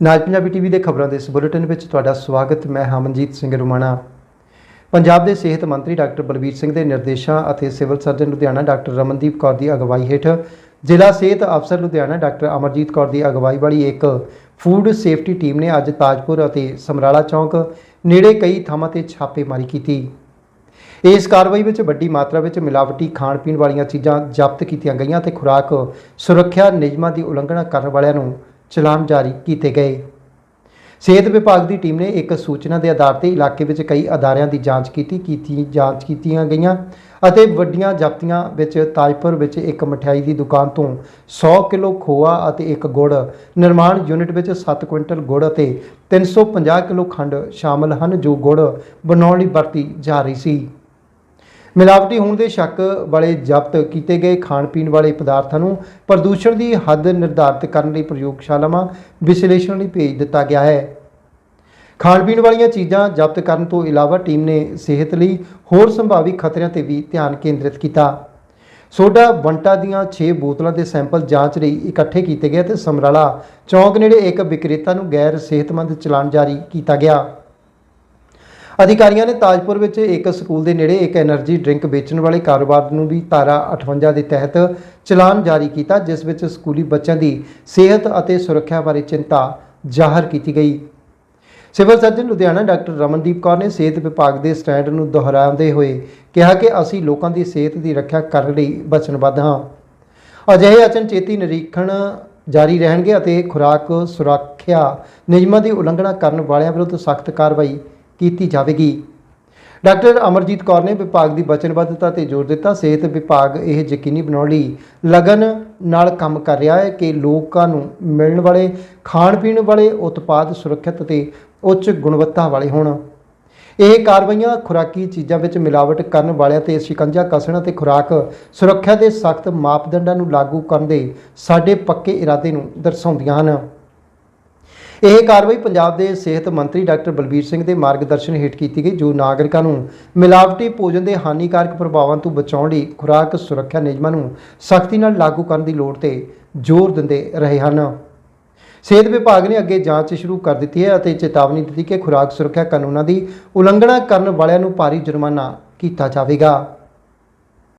ਨਾਜ Punjabi TV ਦੇ ਖਬਰਾਂ ਦੇ ਇਸ ਬੁਲੇਟਿਨ ਵਿੱਚ ਤੁਹਾਡਾ ਸਵਾਗਤ। ਮੈਂ ਹਮਨਜੀਤ ਸਿੰਘ ਰੁਮਾਣਾ। ਪੰਜਾਬ ਦੇ ਸਿਹਤ ਮੰਤਰੀ ਡਾਕਟਰ ਬਲਬੀਰ ਸਿੰਘ ਦੇ ਨਿਰਦੇਸ਼ਾਂ ਅਤੇ civil surgeon Ludhiana doctor Ramandeep Kaur ਦੀ ਅਗਵਾਈ ਹੇਠ ਜ਼ਿਲ੍ਹਾ ਸਿਹਤ ਅਫਸਰ ਲੁਧਿਆਣਾ ਡਾਕਟਰ ਅਮਰਜੀਤ ਕੌਰ ਦੀ ਅਗਵਾਈ ਵਾਲੀ ਇੱਕ ਫੂਡ ਸੇਫਟੀ ਟੀਮ ਨੇ ਅੱਜ ਤਾਜਪੁਰ ਅਤੇ ਸਮਰਾਲਾ ਚੌਂਕ ਨੇੜੇ ਕਈ ਥਾਵਾਂ ਤੇ ਛਾਪੇਮਾਰੀ ਕੀਤੀ। ਇਸ ਕਾਰਵਾਈ ਵਿੱਚ ਵੱਡੀ ਮਾਤਰਾ ਵਿੱਚ ਮਿਲਾਵਟੀ ਖਾਣ ਪੀਣ ਵਾਲੀਆਂ ਚੀਜ਼ਾਂ ਜ਼ਬਤ ਕੀਤੀਆਂ ਗਈਆਂ ਤੇ ਖੁਰਾਕ ਸੁਰੱਖਿਆ ਨਿਯਮਾਂ ਦੀ ਉਲੰਘਣਾ ਕਰਨ ਵਾਲਿਆਂ ਨੂੰ ਚਲਾਨ ਜਾਰੀ ਕੀਤੇ ਗਏ। ਸਿਹਤ ਵਿਭਾਗ ਦੀ ਟੀਮ ਨੇ ਇੱਕ ਸੂਚਨਾ ਦੇ ਆਧਾਰ ਤੇ ਇਲਾਕੇ ਵਿੱਚ ਕਈ ਅਦਾਰਿਆਂ ਦੀ ਜਾਂਚ ਕੀਤੀ ਕੀਤੀ, ਜਾਂਚ ਕੀਤੀਆਂ ਗਈਆਂ ਅਤੇ ਵੱਡੀਆਂ ਜ਼ਬਤੀਆਂ ਵਿੱਚ ਤਾਜਪੁਰ ਵਿੱਚ ਇੱਕ ਮਠਿਆਈ ਦੀ ਦੁਕਾਨ ਤੋਂ 100 ਕਿਲੋ ਖੋਆ ਅਤੇ ਇੱਕ ਗੁੜ, ਨਿਰਮਾਣ ਯੂਨਿਟ ਵਿੱਚ 7 ਕੁਇੰਟਲ ਗੁੜ ਅਤੇ 350 ਕਿਲੋ ਖੰਡ ਸ਼ਾਮਲ ਹਨ ਜੋ ਗੁੜ ਬਣਾਉਣ ਲਈ ਵਰਤੀ ਜਾ ਰਹੀ ਸੀ। ਮਿਲਾਵਟੀ ਹੋਣ ਦੇ ਸ਼ੱਕ ਵਾਲੇ ਜ਼ਬਤ ਕੀਤੇ ਗਏ ਖਾਣ ਪੀਣ ਵਾਲੇ ਪਦਾਰਥਾਂ ਨੂੰ ਪ੍ਰਦੂਸ਼ਣ ਦੀ ਹੱਦ ਨਿਰਧਾਰਤ ਕਰਨ ਲਈ ਪ੍ਰਯੋਗਸ਼ਾਲਾਵਾਂ ਵਿਸ਼ਲੇਸ਼ਣ ਲਈ ਭੇਜ ਦਿੱਤਾ ਗਿਆ ਹੈ। ਖਾਣ ਪੀਣ ਵਾਲੀਆਂ ਚੀਜ਼ਾਂ ਜ਼ਬਤ ਕਰਨ ਤੋਂ ਇਲਾਵਾ ਟੀਮ ਨੇ ਸਿਹਤ ਲਈ ਹੋਰ ਸੰਭਾਵੀ ਖਤਰਿਆਂ ਤੇ ਵੀ ਧਿਆਨ ਕੇਂਦਰਿਤ ਕੀਤਾ। ਸੋਡਾ ਬੰਟਾ ਦੀਆਂ 6 ਬੋਤਲਾਂ ਦੇ ਸੈਂਪਲ ਜਾਂਚ ਲਈ ਇਕੱਠੇ ਕੀਤੇ ਗਏ ਤੇ ਸਮਰਾਲਾ ਚੌਂਕ ਨੇੜੇ ਇੱਕ ਵਿਕਰੇਤਾ ਨੂੰ ਗੈਰ ਸਿਹਤਮੰਦ ਚਲਾਨ ਜਾਰੀ ਕੀਤਾ ਗਿਆ। ਅਧਿਕਾਰੀਆਂ ਨੇ ਤਾਜਪੁਰ ਵਿੱਚ ਇੱਕ ਸਕੂਲ ਦੇ ਨੇੜੇ ਇੱਕ એનર્ਜੀ ਡਰਿੰਕ ਵੇਚਣ ਵਾਲੇ ਕਾਰੋਬਾਰ ਨੂੰ ਵੀ ਤਾਰਾ 58 ਦੇ ਤਹਿਤ ਚਲਾਨ ਜਾਰੀ ਕੀਤਾ, ਜਿਸ ਵਿੱਚ ਸਕੂਲੀ ਬੱਚਿਆਂ ਦੀ ਸਿਹਤ ਅਤੇ ਸੁਰੱਖਿਆ ਬਾਰੇ ਚਿੰਤਾ ਜ਼ਾਹਰ ਕੀਤੀ ਗਈ। Civil surgeon Ludhiana doctor Ramandeep Kaur ਨੇ ਸਿਹਤ ਵਿਭਾਗ ਦੇ ਸਟੈਂਡ ਨੂੰ ਦੁਹਰਾਉਂਦੇ ਹੋਏ ਕਿਹਾ ਕਿ ਅਸੀਂ ਲੋਕਾਂ ਦੀ ਸਿਹਤ ਦੀ ਰੱਖਿਆ ਕਰਨ ਲਈ ਵਚਨਬੱਧ ਹਾਂ। ਅਜਿਹੇ ਅਚਨਚੇਤੀ ਨਿਰੀਖਣ ਜਾਰੀ ਰਹਿਣਗੇ ਅਤੇ ਖੁਰਾਕ ਸੁਰੱਖਿਆ ਨਿਯਮਾਂ ਦੀ ਉਲੰਘਣਾ ਕਰਨ ਵਾਲਿਆਂ ਵਿਰੁੱਧ ਸਖਤ ਕਾਰਵਾਈ ਕੀਤੀ ਜਾਵੇਗੀ। ਡਾਕਟਰ ਅਮਰਜੀਤ ਕੌਰ ਨੇ ਵਿਭਾਗ ਦੀ ਵਚਨਬੱਧਤਾ ਤੇ ਜ਼ੋਰ ਦਿੱਤਾ। ਸਿਹਤ ਵਿਭਾਗ ਇਹ ਯਕੀਨੀ ਬਣਾਉਣ ਲਈ ਲਗਨ ਨਾਲ ਕੰਮ ਕਰ ਰਿਹਾ ਹੈ ਕਿ ਲੋਕਾਂ ਨੂੰ ਮਿਲਣ ਵਾਲੇ, ਖਾਣ ਪੀਣ ਵਾਲੇ ਉਤਪਾਦ ਸੁਰੱਖਿਅਤ ਅਤੇ ਉੱਚ ਗੁਣਵੱਤਾ ਵਾਲੇ ਹੋਣ। ਇਹ ਕਾਰਵਾਈਆਂ ਖੁਰਾਕੀ ਚੀਜ਼ਾਂ ਵਿੱਚ ਮਿਲਾਵਟ ਕਰਨ ਵਾਲਿਆਂ ਤੇ ਸ਼ਿਕੰਜਾ ਕੱਸਣ ਅਤੇ ਖੁਰਾਕ ਸੁਰੱਖਿਆ ਦੇ ਸਖਤ ਮਾਪਦੰਡਾਂ ਨੂੰ ਲਾਗੂ ਕਰਨ ਦੇ ਸਾਡੇ ਪੱਕੇ ਇਰਾਦੇ ਨੂੰ ਦਰਸਾਉਂਦੀਆਂ ਹਨ। ਇਹ ਕਾਰਵਾਈ ਪੰਜਾਬ ਦੇ ਸਿਹਤ ਮੰਤਰੀ ਡਾਕਟਰ ਬਲਬੀਰ ਸਿੰਘ ਦੇ ਮਾਰਗਦਰਸ਼ਨ ਹੇਠ ਕੀਤੀ ਗਈ, ਜੋ ਨਾਗਰਿਕਾਂ ਨੂੰ ਮਿਲਾਵਟੀ ਭੋਜਨ ਦੇ ਹਾਨੀਕਾਰਕ ਪ੍ਰਭਾਵਾਂ ਤੋਂ ਬਚਾਉਣ ਲਈ ਖੁਰਾਕ ਸੁਰੱਖਿਆ ਨਿਯਮਾਂ ਨੂੰ ਸਖਤੀ ਨਾਲ ਲਾਗੂ ਕਰਨ ਦੀ ਲੋੜ ਤੇ ਜ਼ੋਰ ਦਿੰਦੇ ਰਹੇ ਹਨ। ਸਿਹਤ ਵਿਭਾਗ ਨੇ ਅੱਗੇ ਜਾਂਚ ਸ਼ੁਰੂ ਕਰ ਦਿੱਤੀ ਹੈ ਅਤੇ ਚੇਤਾਵਨੀ ਦਿੱਤੀ ਕਿ ਖੁਰਾਕ ਸੁਰੱਖਿਆ ਕਾਨੂੰਨਾਂ ਦੀ ਉਲੰਘਣਾ ਕਰਨ ਵਾਲਿਆਂ ਨੂੰ ਭਾਰੀ ਜੁਰਮਾਨਾ ਕੀਤਾ ਜਾਵੇਗਾ।